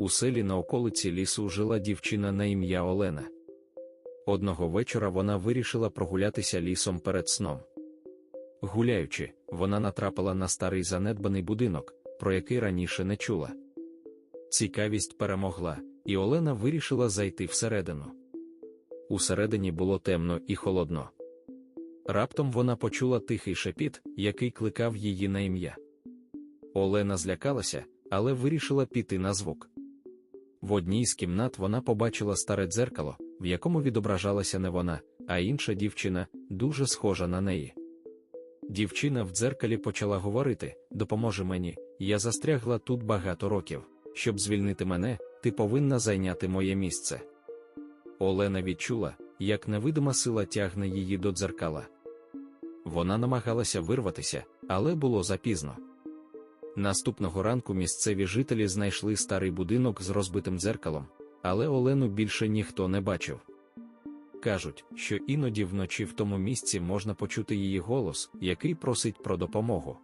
У селі на околиці лісу жила дівчина на ім'я Олена. Одного вечора вона вирішила прогулятися лісом перед сном. Гуляючи, вона натрапила на старий занедбаний будинок, про який раніше не чула. Цікавість перемогла, і Олена вирішила зайти всередину. Усередині було темно і холодно. Раптом вона почула тихий шепіт, який кликав її на ім'я. Олена злякалася, але вирішила піти на звук. В одній з кімнат вона побачила старе дзеркало, в якому відображалася не вона, а інша дівчина, дуже схожа на неї. Дівчина в дзеркалі почала говорити: Допоможи мені, я застрягла тут багато років. Щоб звільнити мене, ти повинна зайняти моє місце. Олена відчула, як невидима сила тягне її до дзеркала. Вона намагалася вирватися, але було запізно. Наступного ранку місцеві жителі знайшли старий будинок з розбитим дзеркалом, але Олену більше ніхто не бачив. Кажуть, що іноді вночі в тому місці можна почути її голос, який просить про допомогу.